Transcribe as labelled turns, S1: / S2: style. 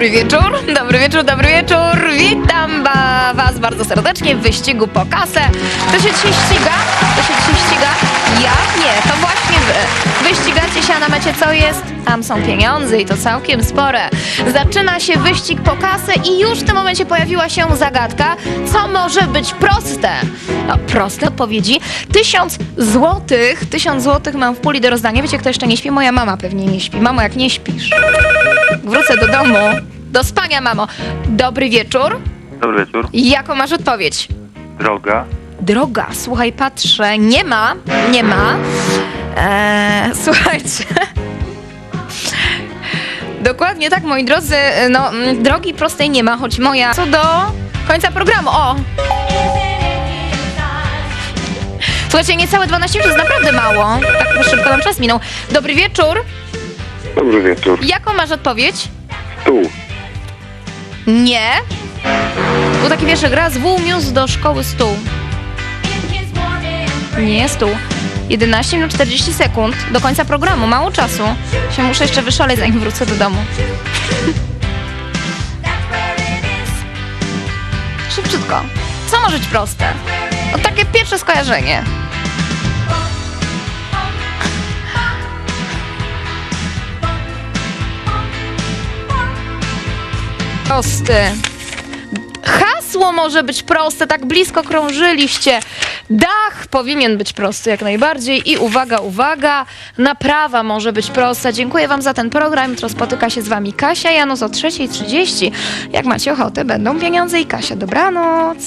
S1: Dobry wieczór, dobry wieczór, dobry wieczór. Witam ba- Was bardzo serdecznie w wyścigu po kasę. Kto się dzisiaj ściga? Kto się dzisiaj ściga? Ja? Nie, to właśnie Wy. Wyścigacie się, a na mecie co jest? Tam są pieniądze i to całkiem spore. Zaczyna się wyścig po kasę i już w tym momencie pojawiła się zagadka, co może być proste. No, proste odpowiedzi. Tysiąc złotych, tysiąc złotych mam w puli do rozdania. Wiecie, kto jeszcze nie śpi? Moja mama pewnie nie śpi. Mamo, jak nie śpisz? Wrócę do domu. Do spania, mamo. Dobry wieczór.
S2: Dobry wieczór.
S1: Jaką masz odpowiedź?
S2: Droga.
S1: Droga, słuchaj, patrzę. Nie ma, nie ma. Eee, słuchajcie. Dokładnie tak, moi drodzy. No, mm, drogi prostej nie ma, choć moja. Co do końca programu. O! Słuchajcie, niecałe 12 minut jest naprawdę mało. Tak szybko nam czas minął. Dobry wieczór.
S2: Dobry wieczór.
S1: Jaką masz odpowiedź?
S2: Tu.
S1: Nie. Był taki wiersz, gra z wół do szkoły stół. Nie stół. 11 minut 40 sekund do końca programu, mało czasu. Się muszę jeszcze wyszaleć, zanim wrócę do domu. Szybciutko. Co może być proste? No takie pierwsze skojarzenie. Prosty. Hasło może być proste, tak blisko krążyliście. Dach powinien być prosty jak najbardziej. I uwaga, uwaga, naprawa może być prosta. Dziękuję Wam za ten program. Jutro spotyka się z Wami Kasia Janus o 3.30. Jak macie ochotę, będą pieniądze i Kasia. Dobranoc.